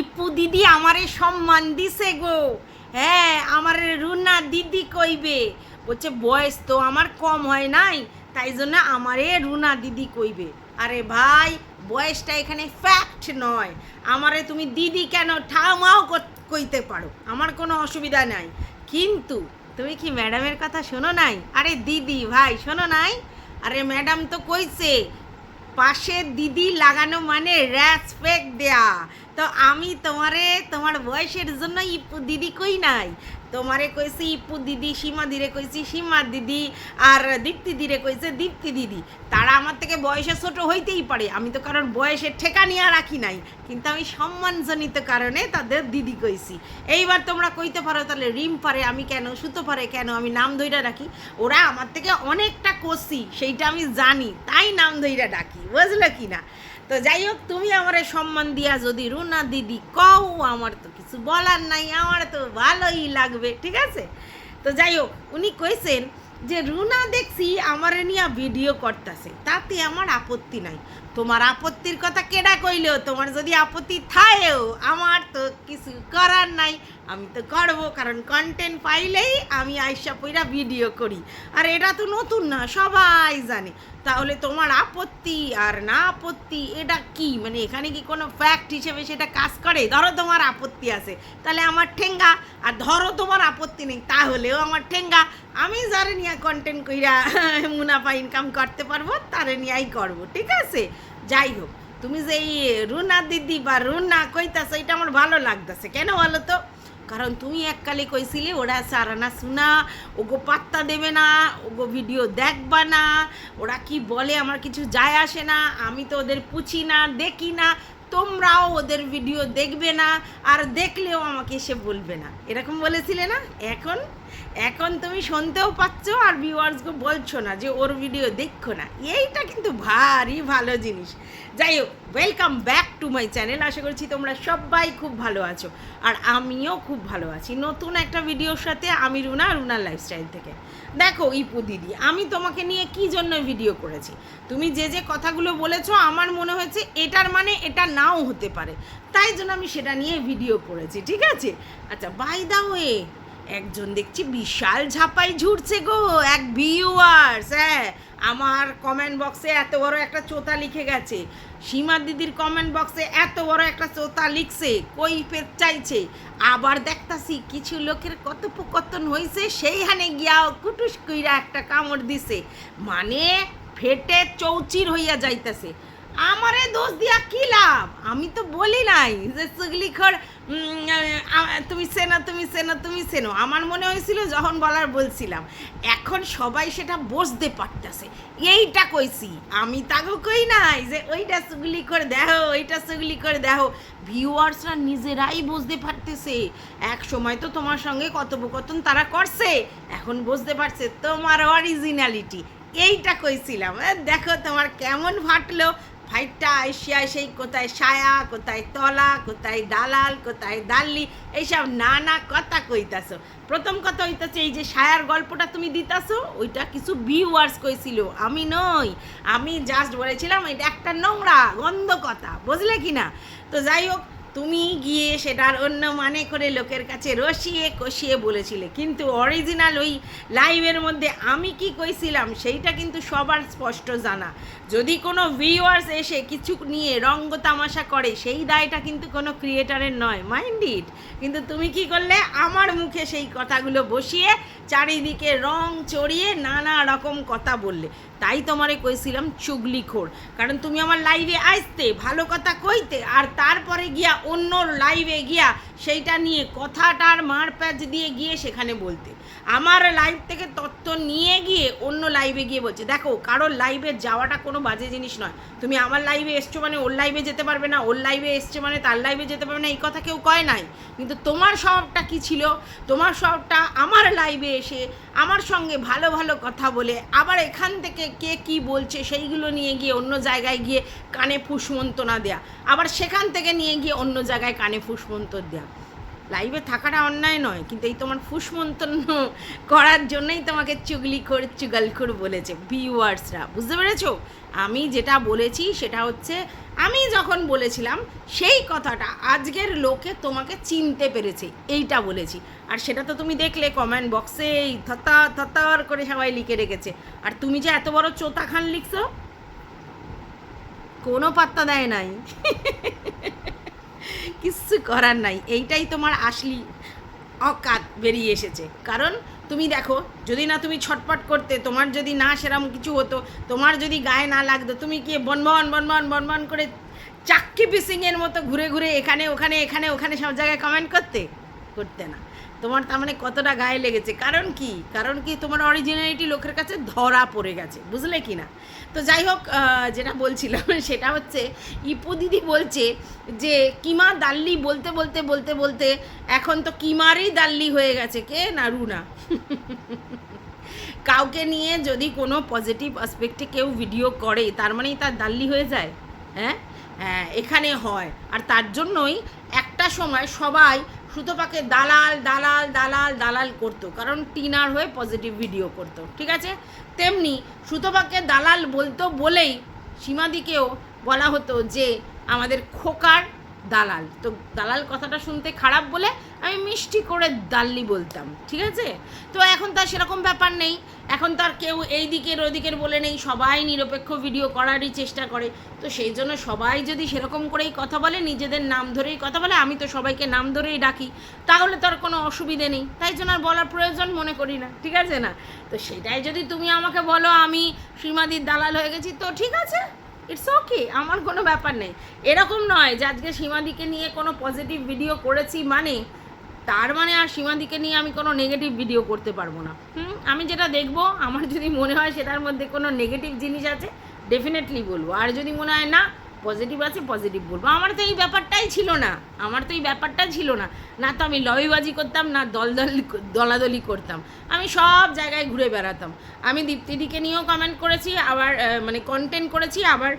ইপু দিদি আমারে সম্মান দিছে গো। হ্যাঁ আমার রুনা দিদি কইবে। বলছে, বয়স তো আমার কম হয় নাই, তাই জন্য আমারে রুনা দিদি কইবে। আরে ভাই, বয়সটা এখানে ফ্যাক্ট নয়। আমারে তুমি দিদি কেন ঠামাও কইতে পারো, আমার কোনো অসুবিধা নাই। কিন্তু তুমি কি ম্যাডামের কথা শোনো নাই? আরে দিদি ভাই, শোনো নাই? আরে ম্যাডাম তো কইছে পাশে দিদি লাগানো মানে রেসপেক্ট দেয়া। তো আমি তোমারে, তোমার বয়সের জন্য দিদি কই নাই? তোমারে কইছি ইপু দিদি, সীমা দিরে কইছি, সীমা দিদি আর দীপ্তি দিরে কইছে দীপ্তি দিদি। তারা আমার থেকে বয়সে ছোট হইতেই পারে, আমি তো কারণ বয়সের ঠেকা নিয়ে রাখি নাই, কিন্তু আমি সম্মানজনিত কারণে তাদের দিদি কইছি। এইবার তোমরা কইতে পারো, তাহলে রিম পারে, আমি কেন, সুতো পারে কেন, আমি নাম ধইরা রাখি ওরা আমার থেকে অনেকটা কষি সেইটা আমি জানি, তাই নাম ধইরা ডাকি, বুঝলে কি না তো যাই হোক তুমি আমার সম্মান দিয়া যদি রুনা দিদি কও, আমার তো কিছু বলার নাই, আমার তো ভালোই লাগবে, ঠিক আছে? তো যাই হোক উনি কইছেন যে, রুনা দেখছি আমার নিয়ে ভিডিও করতেছে, তাতে আমার আপত্তি নাই। তোমার আপত্তির কথা কেডা কইলেও তোমার যদি আপত্তি থাকেও আমার তো কিছু করার নাই। আমি তো করব, কারণ কন্টেন্ট পাইলেই আমি আইসা পইরা ভিডিও করি। আর এটা তো নতুন না, সবাই জানে। তাহলে তোমার আপত্তি আর না আপত্তি, এটা কি? মানে এখানে কি কোনো ফ্যাক্ট হিসেবে সেটা কাজ করে? ধরো তোমার আপত্তি আছে, তাহলে আমার ঠেঙ্গা। আর ধরো তোমার আপত্তি নেই, তাহলেও আমার ঠেঙ্গা। আমি যারে নিয়ে কন্টেন্ট কইরা মুনাফা ইনকাম করতে পারব, তারে নিয়েই করব, ঠিক আছে? যাই হোক, তুমি যে এই রুনা দিদি বা রুনা কইতাছো, এটা আমার ভালো লাগতেছে। কেন বলো তো? কারণ তুমি এককালে কইছিলে, ওরা সারানা শুনা গো পাত্তা দেবে না ও গো ভিডিও দেখবা না, ওরা কি বলে আমার কিছু যায় আসে না, আমি তো ওদের পুছি না, দেখি না, তোমরাও ওদের ভিডিও দেখবে না, আর দেখলেও আমাকে সে বলবে না। এরকম বলেছিলে না? এখন? এখন তুমি শুনতেও পাচ্ছ আর ভিউয়ার্সকে বলছো না যে ওর ভিডিও দেখো না। এইটা কিন্তু ভারী ভালো জিনিস। যাই হোক welcome back to my channel আশা করছি তোমরা সবাই খুব ভালো আছো আর আমিও খুব ভালো আছি। নতুন একটা ভিডিওর সাথে আমি রুনা, রুনার লাইফস্টাইল থেকে। দেখো, ইপু দিদি, আমি তোমাকে নিয়ে কি জন্য ভিডিও করেছি? তুমি যে যে কথাগুলো বলেছ, আমার মনে হয়েছে এটার মানে এটা নাও হতে পারে। তাই জন্য আমি সেটা নিয়ে ভিডিও করেছি, ঠিক আছে? আচ্ছা বাই দা ওয়ে একজন দেখছি বিশাল ঝাপাই ঝুরছে গো এক ভিউয়ার্স হ্যাঁ। আমার কমেন্ট বক্সে এত বড় একটা চোতা লিখে গেছে। সীমা দিদির কমেন্ট বক্সে এত বড় একটা চোতা লিখছে কই পেট চাইছে? আবার দেখতাছি কিছু লোকের কথোপকথন হয়েছে সেইখানে গিয়া কুটুস কইরা একটা কামড় দিছে। মানে ফেটে চৌচির হইয়া যাইতেছে। আমারে দোষ দিয়া কি লাভ? আমি তো বলি নাই যে চুগলি খর উম, আ- তুমি সেনো তুমি সেনো তুমি সেনো আমার মনে হয়েছিল যখন বলার বলছিলাম, এখন সবাই সেটা বুঝতে পারতেছে। এইটা কইছি, আমি তাকে কই নাই যে ওইটা চুগলি করে দেখো, ওইটা চুগলি করে দেখো। ভিউয়ার্সরা নিজেরাই বুঝতে পারতেছে। এক সময় তো তোমার সঙ্গে কথোপকথন তারা করছে, এখন বুঝতে পারছে তোমার অরিজিনালিটি এইটা কইছিলাম। দেখো তোমার কেমন ফাটলো ফাইটটা এশিয়া সেই কোথায় সায়া, কোথায় তলা, কোথায় দালাল, কোথায় দাল্লি, এইসব নানা কথা কইতাছো। প্রথম কথা হইতাছে এই যে সায়ার গল্পটা তুমি দিতাছো, ওইটা কিছু ভিউয়ার্স কইছিল, আমি নই, আমি জাস্ট বলেছিলাম, এটা একটা নোংরা, গন্ধ কথা, বুঝলে কি না তো যাই হোক তুমি গিয়ে সেটার অন্য মানে করে লোকের কাছে রসিয়ে কষিয়ে বলেছিলে। কিন্তু অরিজিনাল ওই লাইভের মধ্যে আমি কি কইছিলাম, সেইটা কিন্তু সবার স্পষ্ট জানা। যদি কোনো ভিউয়ার্স এসে কিছু নিয়ে রঙ্গ তামাশা করে, সেই দায়টা কিন্তু কোনো ক্রিয়েটারের নয়। মাইন্ড ইট কিন্তু তুমি কি করলে? আমার মুখে সেই কথাগুলো বসিয়ে চারিদিকে রং চড়িয়ে নানা রকম কথা বললে। তাই তোমারে কইছিলাম চুগলিখোর। কারণ তুমি আমার লাইভে আসতে, ভালো কথা কইতে, আর তারপরে গিয়া অন্য লাইভে গিয়া সেইটা নিয়ে কথাটার মার প্যাচ দিয়ে গিয়ে সেখানে বলতে। আমার লাইভ থেকে তথ্য নিয়ে গিয়ে অন্য লাইভে গিয়ে বলছে, দেখো, কারোর লাইভে যাওয়াটা কোনো বাজে জিনিস নয়। তুমি আমার লাইভে এসছো মানে ওর লাইভে যেতে পারবে না, ওর লাইভে এসছে মানে তার লাইভে যেতে পারবে না, এই কথা কেউ কয় নাই। কিন্তু তোমার স্বভাবটা কি ছিল? তোমার স্বভাবটা আমার লাইভে এসে আমার সঙ্গে ভালো ভালো কথা বলে, আবার এখান থেকে কে কি বলছে সেইগুলো নিয়ে গিয়ে অন্য জায়গায় গিয়ে কানে ফুসমন্তনা দেয়া, আবার সেখান থেকে নিয়ে গিয়ে অন্য জায়গায় কানে ফুসমন্ত দেয়া। লাইভে থাকাটা অন্যায় নয়, কিন্তু এই তোমার ফুসমন্তন্য করার জন্যই তোমাকে চুগলি করে চুগালখোর বলেছে ভিউয়ার্সরা বুঝতে পেরেছ? আমি যেটা বলেছি সেটা হচ্ছে, আমি যখন বলেছিলাম, সেই কথাটা আজকের লোকে তোমাকে চিনতে পেরেছে, এইটা বলেছি। আর সেটা তো তুমি দেখলে কমেন্ট বক্সে এই থতা থতার করে সবাই লিখে রেখেছে। আর তুমি যে এত বড় চোতা খান লিখছো, কোনো পাত্তা দেয় নাই। কিচ্ছু করার নাই। এইটাই তোমার আসলি অকাত বেরিয়ে এসেছে। কারণ তুমি দেখো, যদি না তুমি ছটপট করতে, তোমার যদি না সেরকম কিছু হতো, তোমার যদি গায়ে না লাগতো, তুমি কি বনবন বনবন বনবন করে চাক্কি পিসিংয়ের মতো ঘুরে ঘুরে এখানে, ওখানে এখানে, ওখানে সব জায়গায় কমেন্ট করতে? করতে না। তোমার তার মানে কতটা গায়ে লেগেছে? কারণ কি? কারণ কি তোমার অরিজিনালিটি লোকের কাছে ধরা পড়ে গেছে, বুঝলে কি না? তো যাই হোক যেটা বলছিলাম সেটা হচ্ছে, ইপু দিদি বলছে যে, কিমা দাল্লি বলতে বলতে বলতে বলতে এখন তো কিমারই দাল্লি হয়ে গেছে। কে? না। রুনা কাউকে নিয়ে যদি কোনো পজিটিভ অ্যাসপেক্টে কেউ ভিডিও করে, তার মানেই তার দাল্লি হয়ে যায়? হ্যাঁ? হ্যাঁ এখানে হয়। আর তার জন্যই একটা সময় সবাই সুতোপাকে দালাল দালাল দালাল দালাল করতো। কারণ টিনার হয়ে পজিটিভ ভিডিও করতো, ঠিক আছে? তেমনি সুতোপাকে দালাল বলতো বলেই সীমাদিকেও বলা হতো যে, আমাদের খোকার দালাল। তো দালাল কথাটা শুনতে খারাপ বলে আমি মিষ্টি করে দাল্লি বলতাম, ঠিক আছে? তো এখন তার সেরকম ব্যাপার নেই। এখন তার কেউ এই দিকের ওই দিকের বলে নেই, সবাই নিরপেক্ষ ভিডিও করারই চেষ্টা করে। তো সেই জন্য সবাই যদি সেরকম করেই কথা বলে, নিজেদের নাম ধরেই কথা বলে, আমি তো সবাইকে নাম ধরেই ডাকি, তাহলে তার কোনো অসুবিধে নেই। তাই জন্য আর বলার প্রয়োজন মনে করি না, ঠিক আছে না? তো সেটাই যদি তুমি আমাকে বলো আমি শ্রীমাদির দালাল হয়ে গেছি, তো ঠিক আছে ইটস ওকে আমার কোনো ব্যাপার নেই। এরকম নয় যে আজকে সীমাদিকে নিয়ে কোনো পজিটিভ ভিডিও করেছি মানে তার মানে আর সীমাদিকে নিয়ে আমি কোনো নেগেটিভ ভিডিও করতে পারব না। হুম, আমি যেটা দেখব, আমার যদি মনে হয় সেটার মধ্যে কোনো নেগেটিভ জিনিস আছে ডেফিনেটলি বলব। আর যদি মনে হয় না পজিটিভ আছে পজিটিভ বলব। আমার তো এই ব্যাপারটাই ছিল না। আমার তো এই ব্যাপারটা ছিল না। না তো আমি লবিবাজি করতাম, না দল দল দলাদলি করতাম। আমি সব জায়গায় ঘুরে বেড়াতাম। আমি দীপ্তিদিকে নিয়েও কমেন্ট করেছি, আবার মানে কন্টেন্ট করেছি, আবার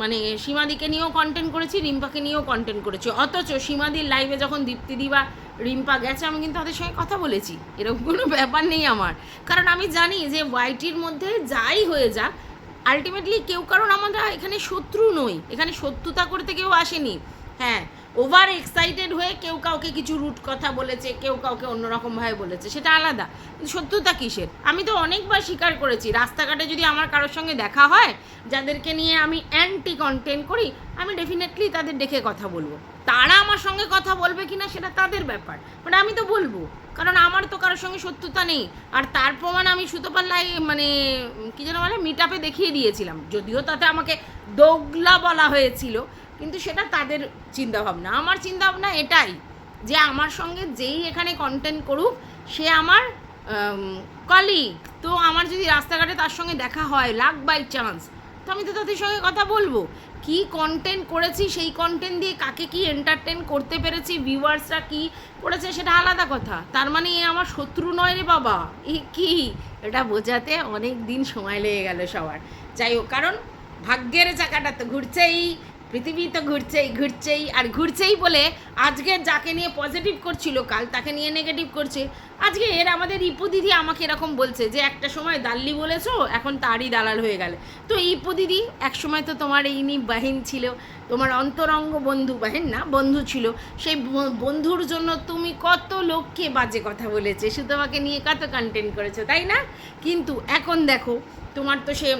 মানে সীমাদিকে নিয়েও কন্টেন্ট করেছি, রিম্পাকে নিয়েও কন্টেন্ট করেছি। অথচ সীমাদির লাইভে যখন দীপ্তিদি বা রিম্পা গেছে, আমি কিন্তু তাদের সঙ্গে কথা বলেছি। এরকম কোনো ব্যাপার নেই আমার। কারণ আমি জানি যে ওয়াইটির মধ্যে যাই হয়ে যাক আলটিমেটলি কেউ কারণ আমরা এখানে শত্রু নই। এখানে শত্রুতা করতে কেউ আসেনি। হ্যাঁ ওভার এক্সাইটেড হয়ে কেউ কাউকে কিছু রুট কথা বলেছে, কেউ কাউকে অন্যরকমভাবে বলেছে, সেটা আলাদা। কিন্তু সত্যতা কিসের? আমি তো অনেকবার স্বীকার করেছি, রাস্তাঘাটে যদি আমার কারোর সঙ্গে দেখা হয়, যাদেরকে নিয়ে আমি অ্যান্টি কন্টেন্ট করি, আমি ডেফিনেটলি তাদের ডেকে কথা বলব। তারা আমার সঙ্গে কথা বলবে কি না সেটা তাদের ব্যাপার বাট আমি তো বলব, কারণ আমার তো কারোর সঙ্গে সত্যতা নেই। আর তার প্রমাণ আমি সুতোপাল্লায় মানে কী যেন বলে মিট দেখিয়ে দিয়েছিলাম, যদিও তাতে আমাকে দোগলা বলা হয়েছিল কিন্তু সেটা তাদের চিন্তাভাবনা। আমার চিন্তাভাবনা এটাই যে আমার সঙ্গে যেই এখানে কন্টেন্ট করুক, সে আমার কলিগ তো আমার যদি রাস্তাঘাটে তার সঙ্গে দেখা হয় লাক বাই চান্স তো আমি তো তাদের সঙ্গে কথা বলব। কি কন্টেন্ট করেছি, সেই কন্টেন্ট দিয়ে কাকে কি এন্টারটেন করতে পেরেছি ভিউয়ার্সরা কি করেছে, সেটা আলাদা কথা। তার মানে এ আমার শত্রু নয় রে বাবা। এ কি? এটা বোঝাতে অনেক দিন সময় লেগে গেল সবার। যাই হোক, কারণ ভাগ্যের চাকাটা তো ঘুরছেই। পৃথিবী তো ঘুরছেই ঘুরছেই আর ঘুরছেই বলে আজকে যাকে নিয়ে পজিটিভ করছিল, কাল তাকে নিয়ে নেগেটিভ করছে। আজকে এর আমাদের ইপু দিদি আমাকে এরকম বলছে যে, একটা সময় দাল্লি বলেছ, এখন তারই দালাল হয়ে গেলে। তো ইপু দিদি, এক সময় তো তোমার এই নি বাহিন ছিল, তোমার অন্তরঙ্গ বন্ধু, বাহিন না, বন্ধু ছিল। সেই বন্ধুর জন্য তুমি কত লোককে বাজে কথা বলেছে শুধু তোমাকে নিয়ে কত কন্টেন্ট করেছ, তাই না? কিন্তু এখন দেখো, তোমার তো সে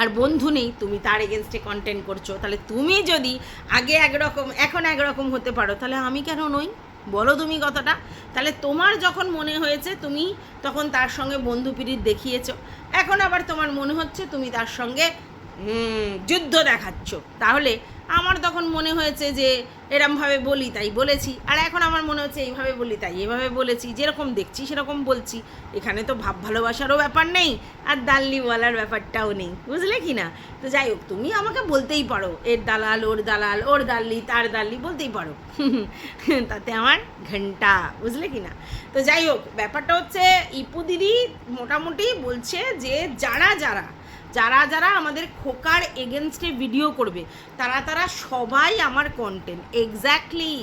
আর বন্ধু নেই, তুমি তার এগেনস্টে কন্টেন্ট করছ। তাহলে তুমি যদি আগে একরকম, এখন একরকম হতে পারো, তাহলে আমি কেন নই? বলো তুমি কথাটা। তাহলে তোমার যখন মনে হয়েছে, তুমি তখন তার সঙ্গে বন্ধু পিড়িত দেখিয়েছ। এখন আবার তোমার মনে হচ্ছে, তুমি তার সঙ্গে যুদ্ধ দেখাচ্ছ। তাহলে আমার তখন মনে হয়েছে যে এরমভাবে বলি তাই বলেছি, আর এখন আমার মনে হচ্ছে এইভাবে বলি তাই, এভাবে বলেছি, যেরকম দেখছি সেরকম বলছি। এখানে তো ভাব ভালোবাসারও ব্যাপার নেই, আর দাল্লি বলার ব্যাপারটাও নেই, বুঝলে কি না? তো যাই হোক, তুমি আমাকে বলতেই পারো, এর দালাল, ওর দালাল, ওর দাল্লি, তার দাল্লি, বলতেই পারো। তাতে আমার ঘণ্টা, বুঝলে কি না? তো যাই হোক, ব্যাপারটা হচ্ছে, ইপু দিদি মোটামুটি বলছে যে যারা যারা যারা যারা আমাদের খোকার এগেনস্টে ভিডিও করবে তারা তারা সবাই আমার কন্টেন্ট এক্স্যাক্টলি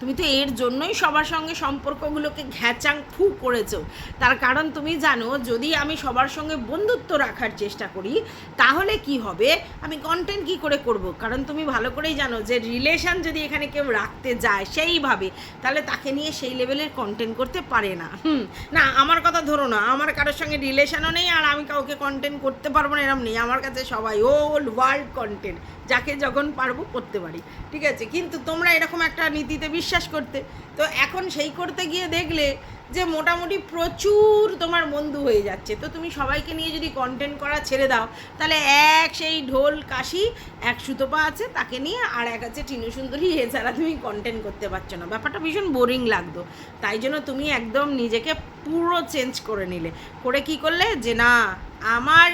তুমি তো এর জন্যই সবার সঙ্গে সম্পর্কগুলোকে ঘ্যাচাং ফু করেছ। তার কারণ তুমি জানো, যদি আমি সবার সঙ্গে বন্ধুত্ব রাখার চেষ্টা করি, তাহলে কি হবে? আমি কন্টেন্ট কি করে করব? কারণ তুমি ভালো করেই জানো যে রিলেশন যদি এখানে কেউ রাখতে যায় সেইভাবে, তাহলে তাকে নিয়ে সেই লেভেলের কন্টেন্ট করতে পারে না। হুম, না, আমার কথা ধরো না, আমার কারোর সঙ্গে রিলেশনও নেই আর আমি কাউকে কন্টেন্ট করতে পারব না, এরম নেই। আমার কাছে সবাই ওল্ড ওয়ার্ল্ড কন্টেন্ট যাকে যখন পারব করতে পারি। ঠিক আছে? কিন্তু তোমরা এরকম একটা নীতিতে বিশ্বাস করতে। তো এখন সেই করতে গিয়ে দেখলে যে মোটামুটি প্রচুর তোমার বন্ধু হয়ে যাচ্ছে। তো তুমি সবাইকে নিয়ে যদি কন্টেন্ট করা ছেড়ে দাও, তাহলে এক সেই ঢোল কাশি, এক সুতোপা আছে তাকে নিয়ে আর এক আছে টিনু সুন্দরী এছাড়া তুমি কন্টেন্ট করতে পারছ না। ব্যাপারটা ভীষণ বোরিং লাগতো। তাই জন্য তুমি একদম নিজেকে পুরো চেঞ্জ করে নিলে। করে কি করলে? যে না, আমার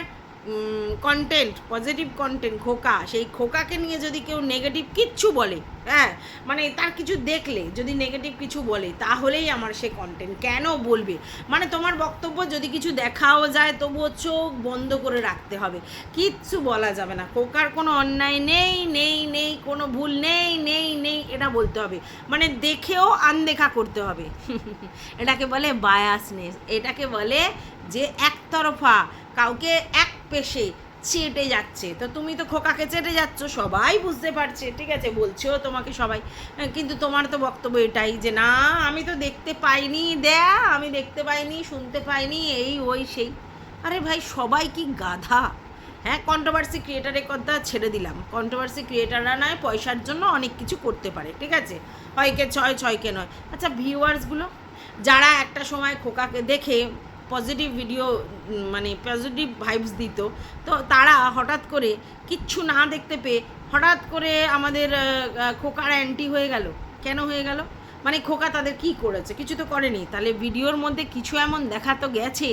কন্টেন্ট পজিটিভ কন্টেন্ট খোকা। সেই খোকাকে নিয়ে যদি কেউ নেগেটিভ কিচ্ছু বলে হ্যাঁ মানে তার কিছু দেখলে, যদি নেগেটিভ কিছু বলে, তাহলেই আমার সে কন্টেন্ট কেন বলবে? মানে তোমার বক্তব্য যদি কিছু দেখাও যায়, তবুও চোখ বন্ধ করে রাখতে হবে। কিচ্ছু বলা যাবে না। খোকার কোনো অন্যায় নেই নেই নেই, কোনো ভুল নেই নেই নেই, এটা বলতে হবে। মানে দেখেও আনদেখা করতে হবে। এটাকে বলে বায়াসনেস এটাকে বলে যে একতরফা। কাউকে এক পেশে চেটে যাচ্ছে। তো তুমি তো খোকাকে চেটে যাচ্ছ সবাই বুঝতে পারছে ঠিক আছে বলছেও তোমাকে সবাই। হ্যাঁ, কিন্তু তোমার তো বক্তব্য এটাই যে না আমি তো দেখতে পাইনি দেয়া আমি দেখতে পাইনি শুনতে পাইনি এই ওই সেই। আরে ভাই সবাই কি গাধা? হ্যাঁ কন্ট্রোভার্সি ক্রিয়েটারের কথা ছেড়ে দিলাম। কন্ট্রোভার্সি ক্রিয়েটাররা নয় পয়সার জন্য অনেক কিছু করতে পারে ঠিক আছে? হয়কে ছয় ছয়কে নয়। আচ্ছা ভিউয়ার্সগুলো যারা একটা সময় খোকাকে দেখে পজিটিভ ভিডিও মানে পজিটিভ ভাইবস দিত। তো তারা হঠাৎ করে কিচ্ছু না দেখতে পেয়ে হঠাৎ করে আমাদের খোকার অ্যান্টি হয়ে গেল। কেন হয়ে গেল? মানে খোকা তাদের কি করেছে? কিছু তো করেনি। তাহলে ভিডিওর মধ্যে কিছু এমন দেখা তো গেছে,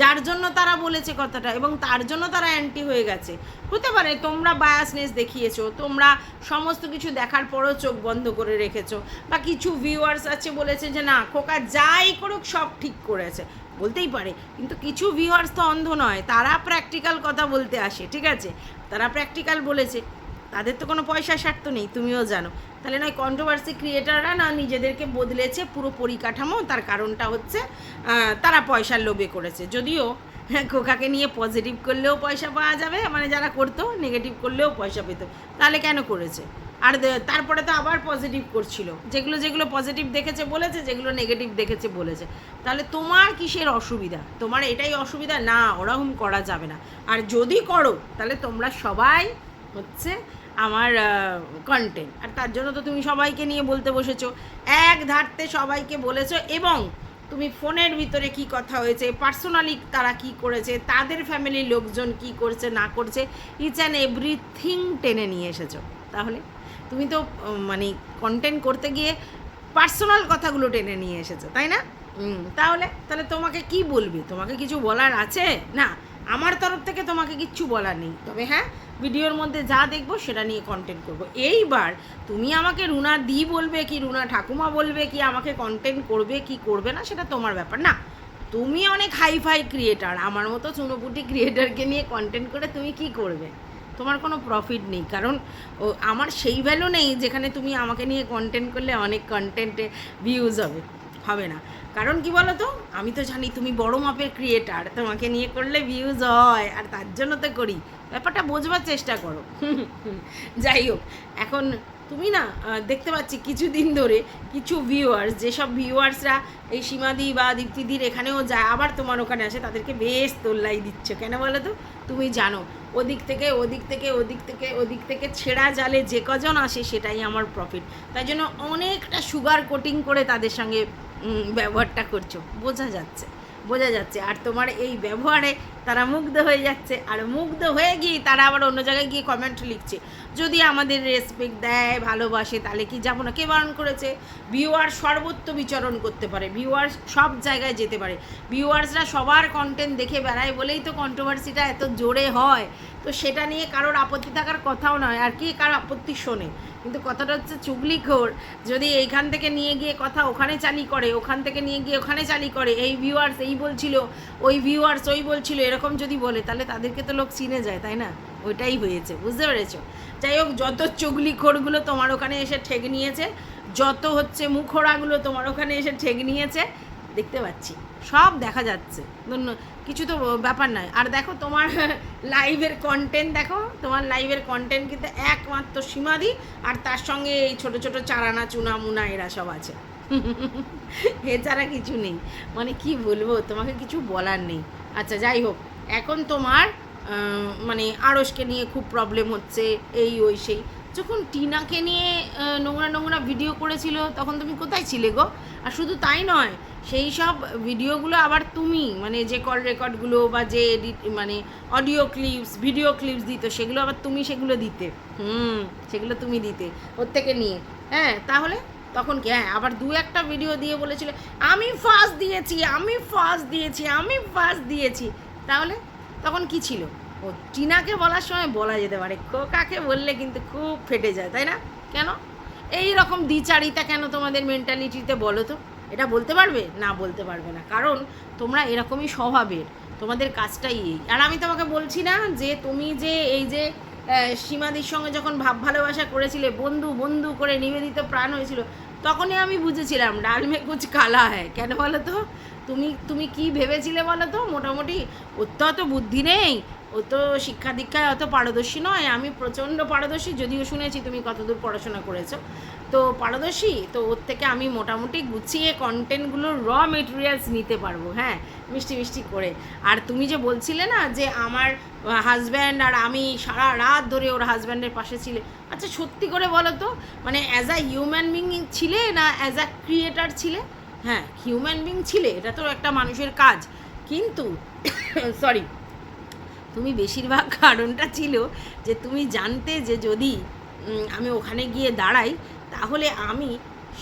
যার জন্য তারা বলেছে কথাটা এবং তার জন্য তারা অ্যান্টি হয়ে গেছে। হতে পারে তোমরা বায়াসনেস দেখিয়েছো, তোমরা সমস্ত কিছু দেখার পরও চোখ বন্ধ করে রেখেছো, বা কিছু ভিউয়ার্স আছে বলেছে যে না, খোকা যাই করুক, সব ঠিক করেছে। বলতেই পারে। কিন্তু কিছু ভিউয়ার্স তো অন্ধ নয়, তারা প্র্যাকটিক্যাল কথা বলতে আসে, ঠিক আছে? তারা প্র্যাকটিক্যাল বলেছে। তাদের তো কোনো পয়সা স্বার্থ নেই, তুমিও জানো। তাহলে নয় কন্ট্রোভার্সি ক্রিয়েটাররা না নিজেদেরকে বদলেছে, পুরো পরিকাঠামো, তার কারণটা হচ্ছে তারা পয়সার লোভে করেছে। যদিও হ্যাঁ খোকাকে নিয়ে পজিটিভ করলেও পয়সা পাওয়া যাবে মানে যারা করতো নেগেটিভ করলেও পয়সা পেত। তাহলে কেন করেছে? আর তারপরে তো আবার পজিটিভ করছিল। যেগুলো যেগুলো পজিটিভ দেখেছে বলেছে, যেগুলো নেগেটিভ দেখেছে বলেছে। তাহলে তোমার কিসের অসুবিধা? তোমার এটাই অসুবিধা? না, ওরকম করা যাবে না। আর যদি করো, তাহলে তোমরা সবাই হচ্ছে আমার কন্টেন্ট আর তার জন্য তো তুমি সবাইকে নিয়ে বলতে বসেছো। এক ধারতে সবাইকে বলেছ এবং তুমি ফোনের ভিতরে কি কথা হয়েছে পার্সোনালি তারা কি করেছে, তাদের ফ্যামিলির লোকজন কি করছে, না করছে ইচ অ্যান্ড এভরিথিং টেনে নিয়ে এসেছ। তাহলে তুমি তো মানে কন্টেন্ট করতে গিয়ে পার্সোনাল কথাগুলো টেনে নিয়ে এসেছ, তাই না? তাহলে তাহলে তোমাকে কি বলবে? তোমাকে কিছু বলার আছে? না, আমার তরফ থেকে তোমাকে কিচ্ছু বলার নেই। তবে হ্যাঁ ভিডিওর মধ্যে যা দেখব সেটা নিয়ে কন্টেন্ট করব। এইবার তুমি আমাকে রুনা দি বলবে কি, রুনা ঠাকুমা বলবে কি, আমাকে কন্টেন্ট করবে কি, করবে না, সেটা তোমার ব্যাপার। না, তুমি অনেক হাইফাই ক্রিয়েটার আমার মতো চুনোপুটি ক্রিয়েটারকে নিয়ে কন্টেন্ট করে তুমি কি করবে? তোমার কোনো প্রফিট নেই। কারণ ও, আমার সেই ভ্যালু নেই যেখানে তুমি আমাকে নিয়ে কন্টেন্ট করলে অনেক কন্টেন্টে ভিউজ হবে হবে না। কারণ কি বলো তো আমি তো জানি তুমি বড় মাপের ক্রিয়েটার তোমাকে নিয়ে করলে ভিউজ হয়, আর তার জন্য তো করি। ব্যাপারটা বোঝবার চেষ্টা করো। যাই হোক, এখন তুমি না দেখতে পাচ্ছি কিছুদিন ধরে কিছু ভিউয়ার্স যেসব ভিউয়ার্সরা এই সীমাদি বা দীপ্তিদির এখানেও যায়, আবার তোমার ওখানে আসে, তাদেরকে বেশ তোল্লাই দিচ্ছ। কেন বলো তো তুমি জানো ওদিক থেকে ওদিক থেকে ওদিক থেকে ওদিক থেকে ছেঁড়া জালে যে কজন আসে সেটাই আমার প্রফিট তাই জন্য অনেকটা সুগার কোটিং করে তাদের সঙ্গে ব্যবহারটা করছ। বোঝা যাচ্ছে। বোঝা যাচ্ছে। আর তোমার এই ব্যবহারে তারা মুগ্ধ হয়ে যাচ্ছে। আর মুগ্ধ হয়ে গিয়ে তারা আবার অন্য জায়গায় গিয়ে কমেন্ট লিখছে। যদি আমাদের রেসপেক্ট দেয়, ভালোবাসে, তাহলে কি যাব না? কে বারণ করেছে? ভিউয়ার সর্বত্র বিচরণ করতে পারে। ভিউয়ার সব জায়গায় যেতে পারে। ভিউয়ার্সরা সবার কন্টেন্ট দেখে বেড়ায় বলেই তো কন্ট্রোভার্সিটা এত জোরে হয়। তো সেটা নিয়ে কারোর আপত্তি থাকার কথাও নয়। আর কি কার আপত্তি শোনে? কিন্তু কথাটা হচ্ছে চুগলিখোর, যদি এইখান থেকে নিয়ে গিয়ে কথা ওখানে চালি করে, ওখান থেকে নিয়ে গিয়ে ওখানে চালি করে, এই ভিউয়ার্স এই বলছিল, ওই ভিউয়ার্স ওই বলছিল, এরকম যদি বলে, তাহলে তাদেরকে তো লোক চিনে যায়, তাই না? ওইটাই হয়েছে, বুঝতে পেরেছ? যাই হোক, যত চুগলিখোরগুলো তোমার ওখানে এসে ঠেক নিয়েছে, যত হচ্ছে মুখোড়াগুলো তোমার ওখানে এসে ঠেক নিয়েছে, দেখতে পাচ্ছি। সব দেখা যাচ্ছে। ধন্য- কিছু তো ব্যাপার নয়। আর দেখো তোমার লাইভের কন্টেন্ট দেখো, তোমার লাইভের কন্টেন্ট কিন্তু একমাত্র সীমাদি, আর তার সঙ্গে এই ছোট ছোট চারানা চুনা মুনা এরা সব আছে। এছাড়া কিছু নেই। মানে কি বলব, তোমাকে কিছু বলার নেই। আচ্ছা যাই হোক, এখন তোমার মানে আড়সকে নিয়ে খুব প্রবলেম হচ্ছে, এই, ওই, সেই। যখন টিনাকে নিয়ে নোংরা নোংরা ভিডিও করেছিল, তখন তুমি কোথায় ছিলে গো? আর শুধু তাই নয় সেই সব ভিডিওগুলো আবার তুমি মানে যে কল রেকর্ডগুলো বা যে এডিট মানে অডিও ক্লিপস ভিডিও ক্লিপস দিত, সেগুলো আবার তুমি সেগুলো দিতে। হুম, সেগুলো তুমি দিতে ওর থেকে নিয়ে। হ্যাঁ তাহলে তখন কি? হ্যাঁ আবার দু একটা ভিডিও দিয়ে বলেছিল, আমি ফার্স্ট দিয়েছি, আমি ফার্স্ট দিয়েছি, আমি ফার্স্ট দিয়েছি। তাহলে তখন কি ছিল? ও, টিনাকে বলার সময় বলা যেতে পারে। কাকে বললে কিন্তু খুব ফেটে যায়, তাই না? কেন? এই রকম দ্বিচারিতা কেন তোমাদের মেন্টালিটিতে বলো তো? এটা বলতে পারবে? না বলতে পারবে না। কারণ তোমরা এরকমই স্বভাবের। তোমাদের কাজটাই এই। আর আমি তোমাকে বলছি না যে তুমি যে এই যে সীমাদির সঙ্গে যখন ভাব ভালোবাসা করেছিলে, বন্ধু বন্ধু করে নিবেদিত প্রাণ হয়েছিল, তখনই আমি বুঝেছিলাম ডাল মে কুচ কালা হয়। কেন বলো তো? তুমি তুমি কি ভেবেছিলে বলো তো মোটামুটি ওর তো অত বুদ্ধি নেই, ও তো শিক্ষা দীক্ষায় অত পারদর্শী নয়, আমি প্রচণ্ড পারদর্শী, যদিও শুনেছি তুমি কতদূর পড়াশোনা করেছ। তো পারদর্শী, তো ওর থেকে আমি মোটামুটি গুছিয়ে কন্টেন্টগুলোর র মেটেরিয়ালস নিতে পারব হ্যাঁ মিষ্টি মিষ্টি করে। আর তুমি যে বলছিলে না যে আমার হাজব্যান্ড আর আমি সারা রাত ধরে ওর হাজব্যান্ডের পাশে ছিলে আচ্ছা সত্যি করে বলো তো মানে অ্যাজ আ হিউম্যান বিং ছিলে না অ্যাজ আ ক্রিয়েটার ছিলে? হ্যাঁ হিউম্যান বিং ছিলে, এটা তো একটা মানুষের কাজ। কিন্তু সরি তুমি বেশিরভাগ কারণটা ছিল যে তুমি জানতে যে যদি আমি ওখানে গিয়ে দাঁড়াই, তাহলে আমি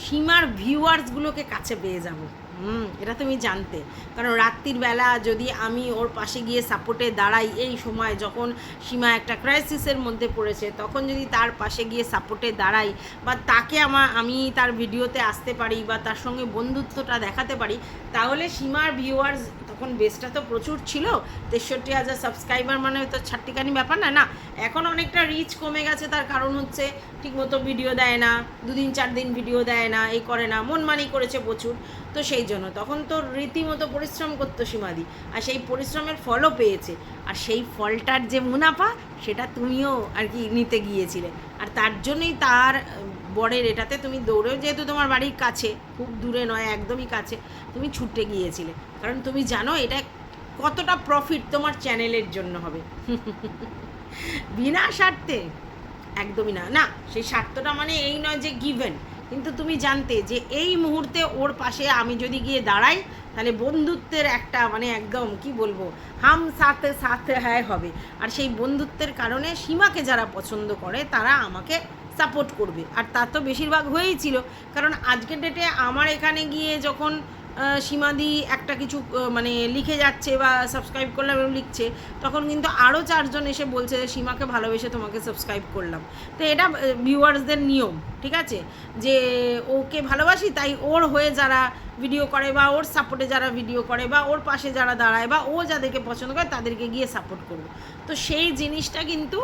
সীমার ভিউয়ার্সগুলোকে কাছে পেয়ে যাব। হুম, এটা তুমি জানতে। কারণ রাত্রির বেলা যদি আমি ওর পাশে গিয়ে সাপোর্টে দাঁড়াই, এই সময় যখন সীমা একটা ক্রাইসিসের মধ্যে পড়েছে, তখন যদি তার পাশে গিয়ে সাপোর্টে দাঁড়াই বা তাকে আমার আমি তার ভিডিওতে আসতে পারি বা তার সঙ্গে বন্ধুত্বটা দেখাতে পারি, তাহলে সীমার ভিউয়ার্স তখন বেসটা তো প্রচুর ছিল, তেষট্টি হাজার সাবস্ক্রাইবার মানে তো ছাট্টিখানি ব্যাপার না না, এখন অনেকটা রিচ কমে গেছে, তার কারণ হচ্ছে ঠিকমতো ভিডিও দেয় না, দুদিন চার দিন ভিডিও দেয় না, এই করে না, মন মানি করেছে প্রচুর, তো সেই জন্য, তখন তো রীতিমতো পরিশ্রম করতো সীমাদি, আর সেই পরিশ্রমের ফলও পেয়েছে, আর সেই ফলটার যে মুনাফা, সেটা তুমিও আর কি নিতে গিয়েছিলে, আর তার জন্যই তার বরের এটাতে তুমি দৌড়েও, যেহেতু তোমার বাড়ির কাছে, খুব দূরে নয়, একদমই কাছে, তুমি ছুটে গিয়েছিলে। কারণ তুমি জানো এটা কতটা প্রফিট তোমার চ্যানেলের জন্য হবে। বিনা স্বার্থে, একদমই না। না, সেই স্বার্থটা মানে এই নয় যে গিভেন কিন্তু তুমি জানতে যে এই মুহূর্তে ওর পাশে আমি যদি গিয়ে দাঁড়াই, তাহলে বন্ধুত্বের একটা মানে একদম, কি বলব, হাম সাথে সাথে হ্যায় হবে। আর সেই বন্ধুত্বের কারণে সীমাকে যারা পছন্দ করে, তারা আমাকে সাপোর্ট করবে। আর তার তো বেশিরভাগ হয়েই ছিল। কারণ আজকের ডেটে আমার এখানে গিয়ে যখন সীমাদি একটা কিছু মানে লিখে যাচ্ছে বা সাবস্ক্রাইব করলাম এবং লিখছে, তখন কিন্তু আরও চারজন এসে বলছে যে, সীমাকে ভালোবেসে তোমাকে সাবস্ক্রাইব করলাম। তো এটা ভিউয়ার্সদের নিয়ম, ঠিক আছে? যে ওকে ভালোবাসি, তাই ওর হয়ে যারা ভিডিও করে বা ওর সাপোর্টে যারা ভিডিও করে বা ওর পাশে যারা দাঁড়ায় বা ও যাদেরকে পছন্দ করে, তাদেরকে গিয়ে সাপোর্ট করব। তো সেই জিনিসটা কিন্তু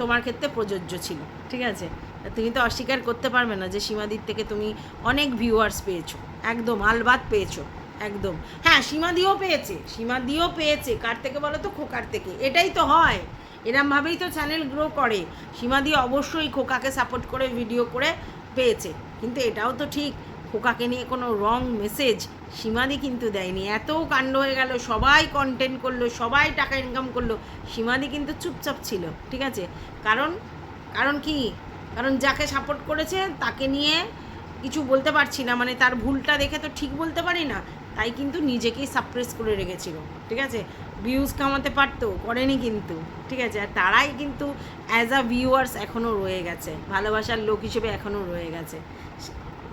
তোমার ক্ষেত্রে প্রযোজ্য ছিল, ঠিক আছে? তুমি তো অস্বীকার করতে পারবে না যে সীমাদির থেকে তুমি অনেক ভিউয়ার্স পেয়েছ, একদম আলবাত পেয়েছ, একদম। হ্যাঁ সীমাদিও পেয়েছে সীমাদিও পেয়েছে, কার থেকে বলো তো খোকার থেকে, এটাই তো হয়। এরমভাবেই তো চ্যানেল গ্রো করে, সীমাদি অবশ্যই খোকাকে সাপোর্ট করে ভিডিও করে পেয়েছে, কিন্তু এটাও তো ঠিক। খোকাকে নিয়ে কোনো রং মেসেজ সীমাদি কিন্তু দেয়নি। এত কাণ্ড হয়ে গেল, সবাই কন্টেন্ট করল, সবাই টাকা ইনকাম করল, সীমাদি কিন্তু চুপচাপ ছিল, ঠিক আছে? কারণ কারণ কি? কারণ যাকে সাপোর্ট করেছে তাকে নিয়ে কিছু বলতে পারছি না মানে তার ভুলটা দেখে তো ঠিক বলতে পারি না, তাই কিন্তু নিজেকেই সাপ্রেস করে রেখেছিল, ঠিক আছে? ভিউজ কামাতে পারতো, করেনি কিন্তু, ঠিক আছে? আর তারাই কিন্তু অ্যাজ আ ভিউয়ার্স এখনও রয়ে গেছে, ভালোবাসার লোক হিসেবে এখনও রয়ে গেছে।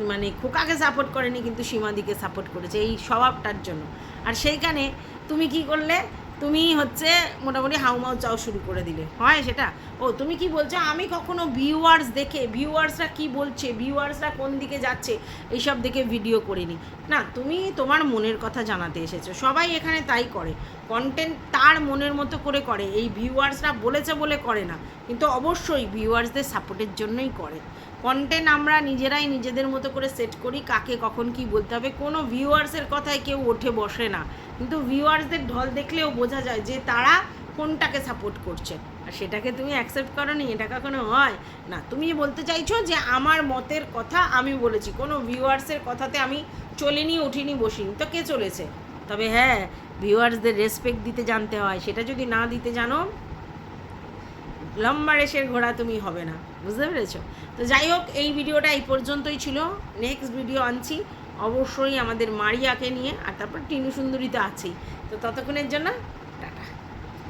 মানে খোকাকে সাপোর্ট করেনি, কিন্তু সীমাদিকে সাপোর্ট করেছে এই স্বভাবটার জন্য। আর সেইখানে তুমি কি করলে? তুমি হচ্ছে মোটামুটি হাউমাউ চাও শুরু করে দিলে। হয় সেটা? ও, তুমি কি বলছো? আমি কখনো ভিউয়ার্স দেখে ভিউয়ার্সরা কি বলছে ভিউয়ার্সরা কোন দিকে যাচ্ছে, এইসব দেখে ভিডিও করিনি। না, তুমি তোমার মনের কথা জানাতে এসেছ। সবাই এখানে তাই করে। কন্টেন্ট তার মনের মতো করে করে। এই ভিউয়ার্সরা বলেছে বলে করে না। কিন্তু অবশ্যই ভিউয়ার্সদের সাপোর্টের জন্যই করে। কন্টেন্ট আমরা নিজেরাই নিজেদের মতো করে সেট করি, কাকে কখন কি বলতে হবে। কোনো ভিউয়ার্সের কথায় কেউ ওঠে, বসে না। কিন্তু ভিউয়ার্সদের ঢল দেখলেও বোঝা যায় যে তারা কোনটাকে সাপোর্ট করছে। আর সেটাকে তুমি অ্যাকসেপ্ট করো নি, এটা কখনো হয় না। তুমি বলতে চাইছো যে আমার মতের কথা আমি বলেছি। কোনো ভিউয়ার্সের কথাতে আমি চলিনি, উঠিনি, বসিনি। তো কে চলেছে? তবে হ্যাঁ ভিউয়ার্সদের রেসপেক্ট দিতে জানতে হয়। সেটা যদি না দিতে জানো, লম্বা রেসের ঘোড়া তুমি হবে না। বুঝতে পেরেছ? তো যাই হোক, এই ভিডিওটা এই পর্যন্তই ছিল। নেক্সট ভিডিও আনছি। অবশ্যই আমাদের মারিয়াকে নিয়ে, আর তারপর টিনু সুন্দরী তো আছেই। তো ততক্ষণের জন্য